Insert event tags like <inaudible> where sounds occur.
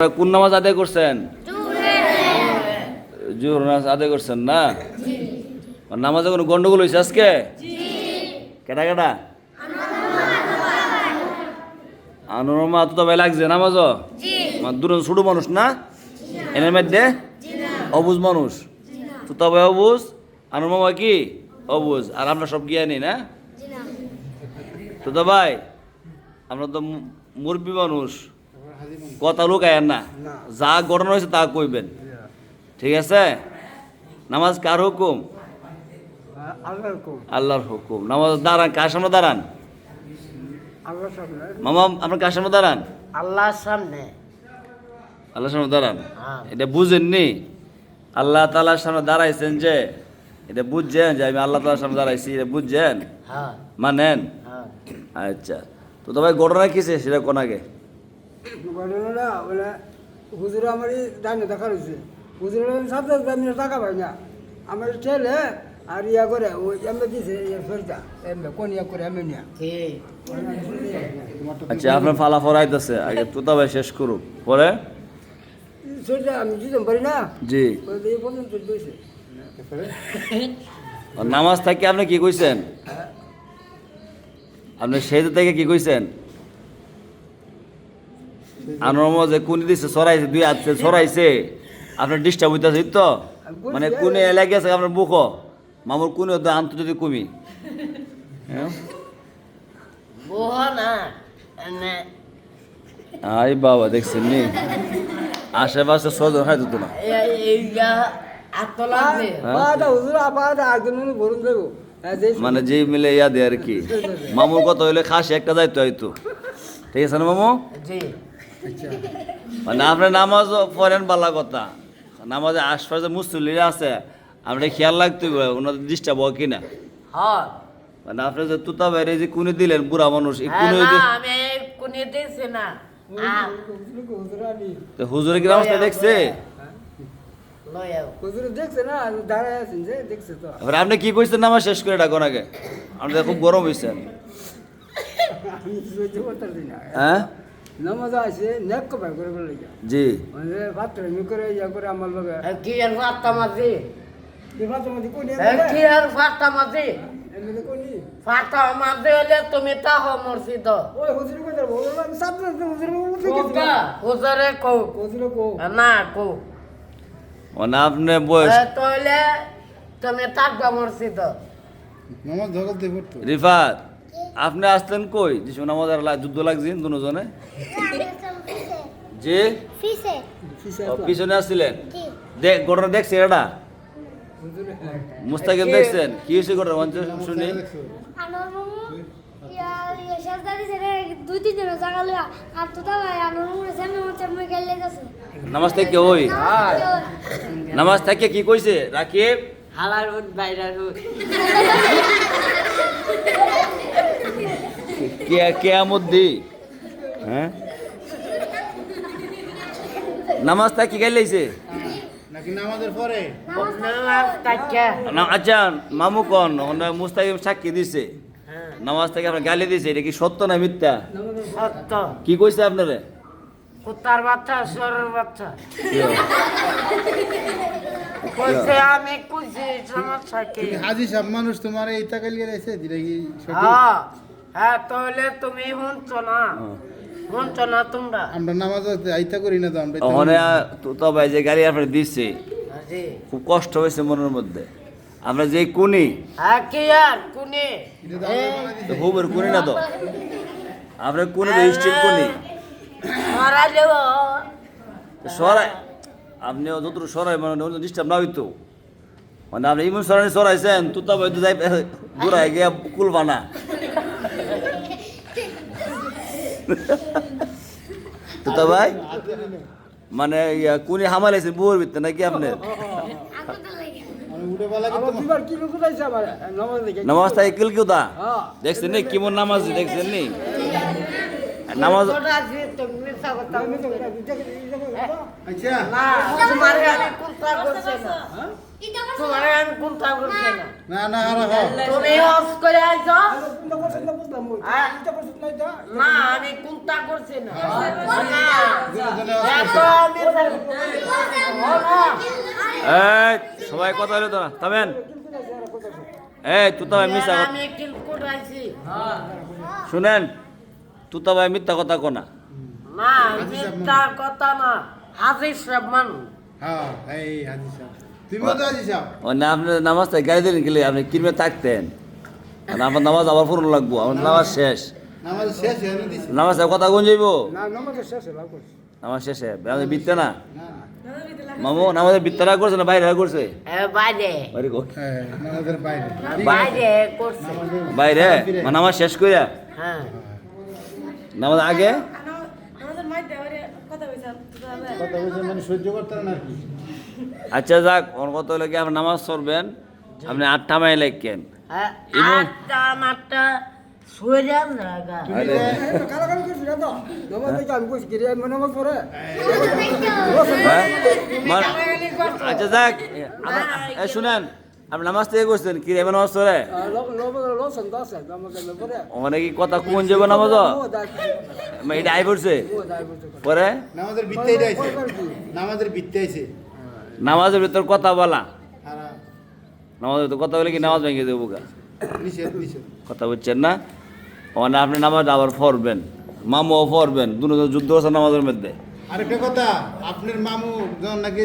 কোন নামাজ আদায় করছেন? জোহর নামাজ আদায় করছেন না? নামাজে কোনো গন্ডগোল হয়েছে আজকে? কেটা কেটা? আনুরমা তো তবে লাগছে নামাজও? মানে দুজন ছোট মানুষ না? এনের মধ্যে? অবুজ মানুষ। তো তবে অবুজ? আনুরমা কি? অবুজ। আর আমরা সব জ্ঞানী না? তো তো ভাই, আমরা তো মুরব্বী মানুষ। কথা লুকায়েন না। যা ঘটনা হয়েছে তা কইবেন। ঠিক আছে? নামাজ কার হুকুম? আল্লাহর হুকুম। আল্লাহর হুকুম। নামাজ দাঁড়ান কার সামনে দাঁড়ান? মামা আপনার কার সামনে দাঁড়ান? আল্লাহর সামনে। আল্লাহর সামনে দাঁড়ান। হ্যাঁ। এটা বুঝেননি? আল্লাহ তালার সামনে দাঁড়াইছেন যে এটা বুঝছেন যে আমি আল্লাহ তালার সামনে দাঁড়াইছি এটা বুঝছেন? হ্যাঁ। মানেন? হ্যাঁ। আচ্ছা। তো তবে ঘটনা কিসে সেটা কোন আগে? ঘটনাটা বলে হুজুর আমার ডানে দেখা রয়েছে। সাথে আমি টাকা পাই না। আমার ছেলে আর ইয়া করে ওই এমনি দিছে ইয়া সরটা এমনি কোন ইয়া করে এমনি নিয়া। আচ্ছা আপনার ফালাফল আইতেছে আগে তো তবে শেষ করুক পরে? সরটা আমি দিতাম পারি না? জি। ওই এই পর্যন্ত দিয়েছে আর নামাজ থেকে আপনি কি কইছেন? আপনি সেই থেকে কি কইছেন? আনরম যে কুনি দিছে সরাইছে দুই হাত সরাইছে আপনার ডিস্টার্ব হইতেছে তো মানে কোনে এলাকা আছে আপনার বুক মামুর কোনে তো আন্তর্জাতিক কমি। আই বাবা দেখছেন নি? আশেপাশে সজন হয় তো না? হ্যাঁ? হ্যাঁ, যে মানে যে মিলে ইয়া দেয় আর কি। <laughs> মামুর কথা হইলে খাসি একটা যাইতো হয়তো। ঠিক আছে না মামু? জি। মানে আপনি নামাজ পড়েন বালা কথা। নামাজে আশপাশে মুসলিরা আছে আপনি খেয়াল লাগতে হবে ওনাদের ডিস্টার্ব হয় কিনা। হ্যাঁ। মানে আপনি যে তুতা বাইরে যে কুনি দিলেন বুড়া মানুষ এই হ্যাঁ, কুনি না, আমি কোনে দিছি না। হুজুর আনি। তো হুজুরে কি নামাজটা দেখছে? লই আও। হুজুর দেখছে না আমি দাঁড়ায় আছেন যে দেখছে তো। এবার আপনি কি কইছেন নামাজ শেষ করে ডাকুন আগে? আমাদের খুব গরম হয়েছে হ্যাঁ? নামাজ আছে নেক কবাই করে বলে যা জি মানে পাত্র মি করে ইয়া করে আমার লগে কি আর ফাটা মাঝি এই পাত্র মধ্যে কোনি কি আর ফাটা মাঝি এমনি কোনি ফাটা মাঝি হলে তুমি তাহ মসজিদ ওই হুজুর কই দাও আমি সাত হুজুর মুখে কোকা হুজুরে কও হুজুর কো না কও আপনি বয়স তাহলে তুমি থাকবা মসজিদ নামাজ ধকলতে পড়তো রিফাত আপনি আসলেন কই? যে শোনা আমাদের যুদ্ধ লাগছেন দুজনে? যে ফিসে। ফিসে ও, পিছনে আসছিলেন? ঘটনা দেখছে এটা? মুস্তাকিম দেখছেন? কি হয়েছে ঘটনা? মঞ্চ শুনি। নামাজ থেকে ওই? নামাজ থেকে কি কইছে? রাকিব? হালার হুদ বাইরার হুদ কে <laughs> কেয়ামত দি হ্যাঁ? নামাজ থেকে কি গাইলাইছে নাকি নামাজের পরে? নামাজ তাকে না- আচ্ছা মামু কন মুস্তাকিম সাক্ষী দিছে। নামাজ থেকে আপনার গালি দিছে এটা কি সত্য না মিথ্যা? সত্য। কি কইছে আপনারে? কুত্তার বাচ্চা সরের বাচ্চা। কইছে আমি কইছি সমস্যা কি হাজি সব মানুষ তোমার এই তাকাল গেছে দিলে কি সঠিক? হ্যাঁ হ্যাঁ তাহলে তুমি শুনছো না শুনছো না তোমরা। আমরা নামাজ আইতা করি না তো আমরা ওখানে তো তো ভাই যে গাড়ি আপনার দিছে খুব কষ্ট হয়েছে মনের মধ্যে। আমরা যে কুনি হ্যাঁ কি আর কোনে? হুবের কুনি না তো? আপনার কুনি তো স্টিল কুনি। সরাই আপনি যতটুকু সরাই মানে ডিস্টার্ব না হইতো। মানে আপনি ইমন সরানি সরাইছেন তুতা ভাই তো যাই দূরাই গিয়া কুলবা না তুতা ভাই মানে ইয়া কুনি হামালাইছে বুয়ার ভিতরে নাকি আপনার? নামাজ তাই কিল কিউ দা হ্যাঁ। দেখছেন নি কেমন নামাজ দেখছেন নি? নামাজ তো। আচ্ছা। না না। না। না তুমি হ্যাঁ? আমি করছি সবাই কথা হলো তো না থামেন এই তুতা ভাই শুনেন তুতা ভাই মিথ্যা কথা কোনা না মিথ্যা কথা না হাজির মানুষ হ্যাঁ এই হাজি সাহেব তুমিও তো হাজি সাহেব ও না আপনি নামাজ তাই গাড়ি দিলেন গেলে আপনি কিরমে থাকতেন আর আমার নামাজ আবার পূরণ লাগবো আমার নামাজ শেষ। নামাজ শেষ দিছি। নামাজ কথা কোন যাইব? না শেষ নামাজ শেষে বিত্তে না? না মামু নামাজের বিত্তারা করছে না বাইরে করছে? এ বাইরে। বাইরে হ্যাঁ নামাজের বাইরে। বাইরে করছে। বাইরে? মানে নামাজ শেষ করিয়া হ্যাঁ। নামাজ আগে? মানে আচ্ছা যাক ওর কত কি আপনি নামাজ পড়বেন আপনি আটটা মাই লেখেন আটটা জায়গা না তো আমি কইছি কিরে আমি নম্বর পরে। হ্যাঁ? মানে- আচ্ছা যাক। শুনেন আপনি নামাজ থেকে করছেন কি রে নামাজ পড়ে ওখানে কি কথা কোন যাবে নামাজ? এটা আই পড়ছে? পরে। নামাজের বিত্তে আইছে। নামাজের আইছে। নামাজের ভিতর কথা বলা। আর নামাজের কথা বলে কি নামাজ ভেঙে দেবো নিষেধ কথা বলছেন না? মানে আপনি নামাজ আবার ফরবেন মামু ও ফরবেন দুজন যুদ্ধ আছে নামাজের মধ্যে। আরেকটা কথা আপনার মামু নাকি